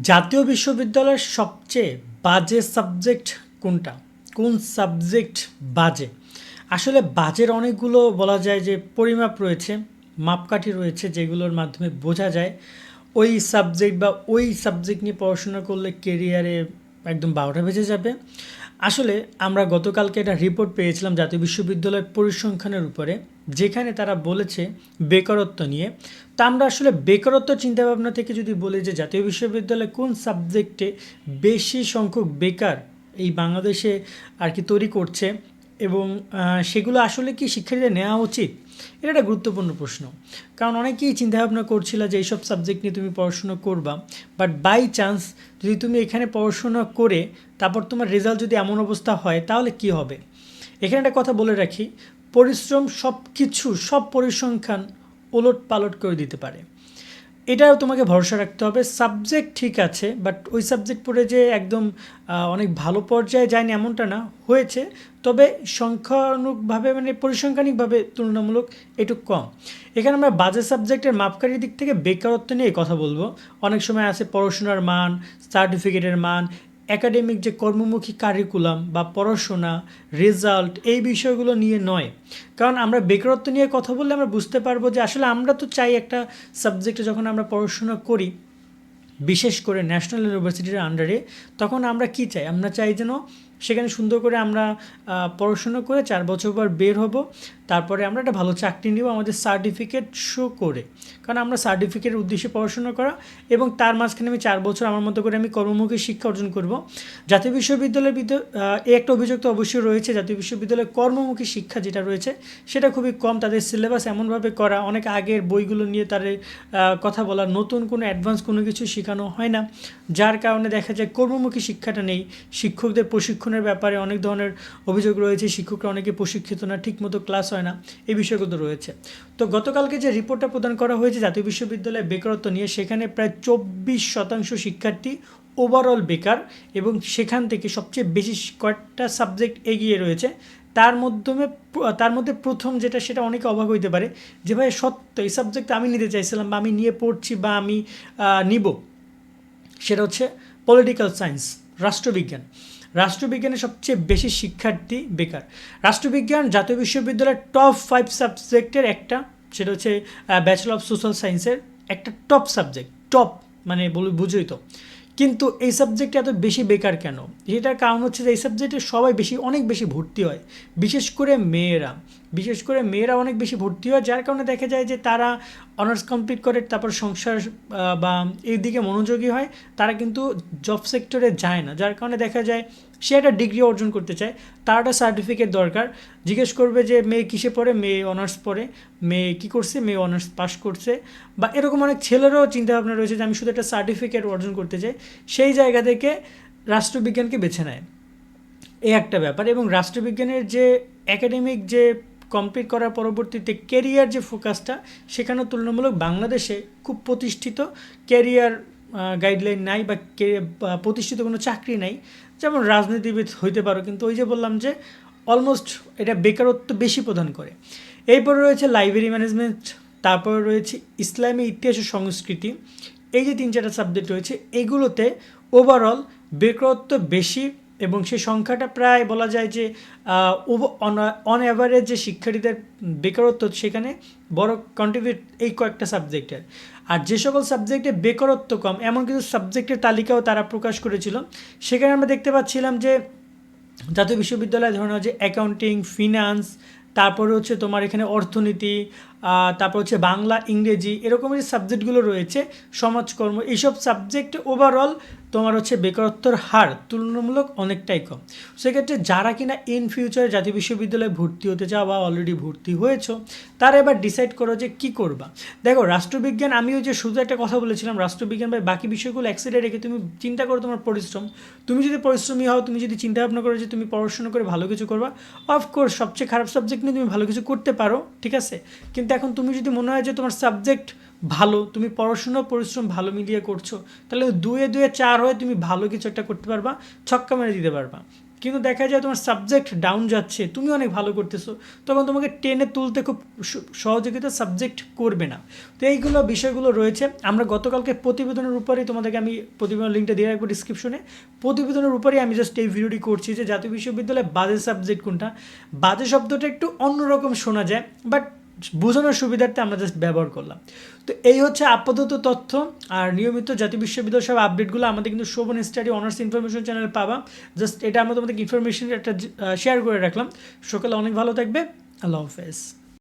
জাতীয় বিশ্ববিদ্যালয়ের সবচেয়ে বাজে সাবজেক্ট কোনটা? কোন সাবজেক্ট বাজে? আসলে বাজের অনেকগুলো বলা যায় যে পরিমাপ রয়েছে, মাপকাঠি রয়েছে যেগুলোর মাধ্যমে বোঝা যায় ওই সাবজেক্ট বা ওই সাবজেক্ট নিয়ে পড়াশোনা করলে কেরিয়ারে একদম বারোটা বেজে যাবে। আসলে আমরা গতকালকে একটা রিপোর্ট পেয়েছিলাম জাতীয় বিশ্ববিদ্যালয়ের পরিসংখ্যানের উপরে, যেখানে তারা বলেছে বেকারত্ব নিয়ে তা আমরা আসলে বেকারত্ব চিন্তাভাবনা থেকে যদি বলি যে জাতীয় বিশ্ববিদ্যালয়ে কোন সাবজেক্টে বেশি সংখ্যক বেকার এই বাংলাদেশে আর কি তৈরি করছে এবং সেগুলো আসলে কি শিক্ষার্থীদের নেওয়া উচিত? এটা একটা গুরুত্বপূর্ণ প্রশ্ন। কারণ অনেকেই চিন্তাভাবনা করছিল যে এইসব সাবজেক্ট নিয়ে তুমি পড়াশোনা করবা বাট বাই চান্স যদি তুমি এখানে পড়াশোনা করে তারপর তোমার রেজাল্ট যদি এমন অবস্থা হয়, তাহলে কি হবে? এখানে একটা কথা বলে রাখি, পরিশ্রম সব কিছু সব পরিসংখ্যান ওলট পালট করে দিতে পারে। এটাও তোমাকে ভরসা রাখতে হবে। সাবজেক্ট ঠিক আছে, বাট ওই সাবজেক্ট পড়ে যে একদম অনেক ভালো পর্যায়ে যায়নি এমনটা না, হয়েছে। তবে সংখ্যানুকভাবে মানে পরিসংখ্যানিকভাবে তুলনামূলক একটু কম। এখানে আমরা বাজে সাবজেক্টের মাপকাঠির দিক থেকে বেকারত্ব নিয়ে কথা বলব। অনেক সময় আছে পড়াশোনার মান সার্টিফিকেটের মান একাডেমিক যে কর্মমুখী কারিকুলাম বা পড়াশোনা রেজাল্ট এই বিষয়গুলো নিয়ে নয়। কারণ আমরা বেকারত্ব নিয়ে কথা বললে আমরা বুঝতে পারব যে আসলে আমরা তো চাই একটা সাবজেক্টে যখন আমরা পড়াশোনা করি, বিশেষ করে ন্যাশনাল ইউনিভার্সিটির আন্ডারে তখন আমরা কি চাই? আমরা চাই যেন সেখানে সুন্দর করে আমরা পড়াশুনো করে চার বছর পর বের হব। তারপরে আমরা একটা ভালো চাকরি নিব আমাদের সার্টিফিকেট শো করে। কারণ আমরা সার্টিফিকেটের উদ্দেশ্যে পড়াশোনা করা এবং তার মাঝখানে আমি চার বছর আমার মতো করে আমি কর্মমুখী শিক্ষা অর্জন করব। জাতীয় বিশ্ববিদ্যালয়ের এই একটা অভিযোগ তো অবশ্যই রয়েছে, জাতীয় বিশ্ববিদ্যালয়ের কর্মমুখী শিক্ষা যেটা রয়েছে, সেটা খুবই কম। তাদের সিলেবাস এমনভাবে করা, অনেক আগের বইগুলো নিয়ে তাদের কথা বলা, নতুন কোনো অ্যাডভান্স কোনো কিছু শেখানো হয় না। যার কারণে দেখা যায় কর্মমুখী শিক্ষাটা নেই, শিক্ষকদের প্রশিক্ষণের ব্যাপারে অনেক ধরনের অভিযোগ রয়েছে, শিক্ষকরা অনেকে প্রশিক্ষিত না, ঠিকমতো ক্লাস হয় না, এই বিষয়গুলো রয়েছে। তো গতকালকে যে রিপোর্টটা প্রদান করা হয়েছে জাতীয় বিশ্ববিদ্যালয়ে বেকারত্ব নিয়ে, সেখানে প্রায় চব্বিশ শতাংশ শিক্ষার্থী ওভারঅল বেকার এবং সেখান থেকে সবচেয়ে বেশি কয়েকটা সাবজেক্ট এগিয়ে রয়েছে। তার মাধ্যমে, তার মধ্যে প্রথম যেটা, সেটা অনেকে অবাক হইতে পারে যে ভাই সত্য, এই সাবজেক্ট আমি নিতে চাইছিলাম বা আমি নিয়ে পড়ছি বা আমি নিব। সেটা হচ্ছে পলিটিক্যাল সায়েন্স রাষ্ট্রবিজ্ঞান। রাষ্ট্রবিজ্ঞানের সবচেয়ে বেশি শিক্ষার্থী বেকার। রাষ্ট্রবিজ্ঞান জাতীয় বিশ্ববিদ্যালয়ের টপ ফাইভ সাবজেক্টের একটা, সেটা হচ্ছে ব্যাচেলর অফ সোশ্যাল সায়েন্সের একটা টপ সাবজেক্ট টপ মানে বুঝোই তো। কিন্তু এই সাবজেক্টে এত বেশি বেকার কেন? এটার কারণ হচ্ছে যে এই সাবজেক্টে সবাই বেশি, অনেক বেশি ভর্তি হয়। বিশেষ করে মেয়েরা। বিশেষ করে মেয়েরা অনেক বেশি ভর্তি হয়, যার কারণে দেখা যায় যে তারা অনার্স কমপ্লিট করে, তারপর সংসার বা এই দিকে মনোযোগী হয়। তারা কিন্তু জব সেক্টরে যায় না। যার কারণে দেখা যায় সে একটা ডিগ্রি অর্জন করতে চায় তার একটা সার্টিফিকেট দরকার। জিজ্ঞেস করবে যে, মেয়ে কিসে পড়ে? মেয়ে অনার্স পড়ে। মেয়ে কী করছে? মেয়ে অনার্স পাস করছে। বা এরকম অনেক ছেলেরও চিন্তাভাবনা রয়েছে যে, আমি শুধু একটা সার্টিফিকেট অর্জন করতে চাই। সেই জায়গা থেকে রাষ্ট্রবিজ্ঞানকে বেছে নেয়। এই একটা ব্যাপার। এবং রাষ্ট্রবিজ্ঞানের যে একাডেমিক যে কমপ্লিট করার পরবর্তীতে ক্যারিয়ার যে ফোকাসটা সেখানেও তুলনামূলক বাংলাদেশে খুব প্রতিষ্ঠিত। ক্যারিয়ার গাইডলাইন নাই বা প্রতিষ্ঠিত কোনো চাকরি নাই। যেমন রাজনীতিবিদ হইতে পারো। কিন্তু ওই যে বললাম যে অলমোস্ট এটা বেকারত্ব বেশি প্রদান করে। এরপরে রয়েছে লাইব্রেরি ম্যানেজমেন্ট, তারপরে রয়েছে ইসলামী ইতিহাস ও সংস্কৃতি। এই যে তিন চারটা সাবজেক্ট রয়েছে, এগুলোতে ওভারঅল বেকারত্ব বেশি এবং সেই সংখ্যাটা প্রায় বলা যায় যে অন অ্যাভারেজ যে শিক্ষার্থীদের বেকারত্ব সেখানে বড় কন্ট্রিবিউট এই কয়েকটা সাবজেক্টের আর যে সকল সাবজেক্টে বেকারত্ব কম, এমন কিছু সাবজেক্টের তালিকাও তারা প্রকাশ করেছিল। সেখানে আমরা দেখতে পাচ্ছিলাম যে জাতীয় বিশ্ববিদ্যালয় ধরনের যে অ্যাকাউন্টিং ফিনান্স তারপরে হচ্ছে তোমার এখানে অর্থনীতি তারপর হচ্ছে বাংলা, ইংরেজি এরকম যে সাবজেক্টগুলো রয়েছে, সমাজকর্ম, এইসব সাবজেক্টে ওভারঅল তোমার হচ্ছে বেকারত্বর হার তুলনামূলক অনেকটাই কম। সেক্ষেত্রে যারা কিনা ইন ফিউচারে জাতীয় বিশ্ববিদ্যালয়ে ভর্তি হতে চাও বা অলরেডি ভর্তি হয়েছো, তারা এবার ডিসাইড করো যে কি করবা। দেখো, রাষ্ট্রবিজ্ঞান, আমিও যে শুধু একটা কথা বলেছিলাম, রাষ্ট্রবিজ্ঞান বা বাকি বিষয়গুলো একসাইডে রেখে তুমি চিন্তা করো তোমার পরিশ্রম। তুমি যদি পরিশ্রমী হও, তুমি যদি চিন্তা ভাবনা করো যে তুমি পড়াশোনা করে ভালো কিছু করবা অফকোর্স সবচেয়ে খারাপ সাবজেক্ট নিয়ে তুমি ভালো কিছু করতে পারো, ঠিক আছে? কিন্তু এখন তুমি যদি মনে হয় যে তোমার সাবজেক্ট ভালো, তুমি পড়াশোনা, পরিশ্রম ভালো মিলিয়ে করছ, তাহলে দুয়ে দুয়ে চার হয়ে তুমি ভালো কিছু একটা করতে পারবা, ছক্কা মেরে দিতে পারবা। কিন্তু দেখা যায় তোমার সাবজেক্ট ডাউন যাচ্ছে, তুমি অনেক ভালো করতেছো, তখন তোমাকে টেনে তুলতে খুব সহযোগিতা সাবজেক্ট করবে না। তো এইগুলো বিষয়গুলো রয়েছে। আমরা গতকালকে প্রতিবেদনের উপরেই তোমাদেরকে আমি প্রতিবেদন লিঙ্কটা দিয়ে রাখব ডিসক্রিপশনে প্রতিবেদনের উপরেই আমি জাস্ট এই ভিডিওটি করছি যে জাতীয় বিশ্ববিদ্যালয়ে বাজে সাবজেক্ট কোনটা? বাজে শব্দটা একটু অন্যরকম শোনা যায় বাট বোঝানোর সুবিধার্থে আমরা জাস্ট ব্যবহার করলাম। তো এই হচ্ছে আপাতত তথ্য, আর নিয়মিত জাতীয় বিশ্ববিদ্যালয় সব আপডেটগুলো আমাদের কিন্তু Shovan study honours information channel পাবা। জাস্ট এটা আমরা তোমাদের ইনফরমেশন একটা শেয়ার করে রাখলাম। সকালে অনেক ভালো থাকবে। আল্লাহ হাফেজ।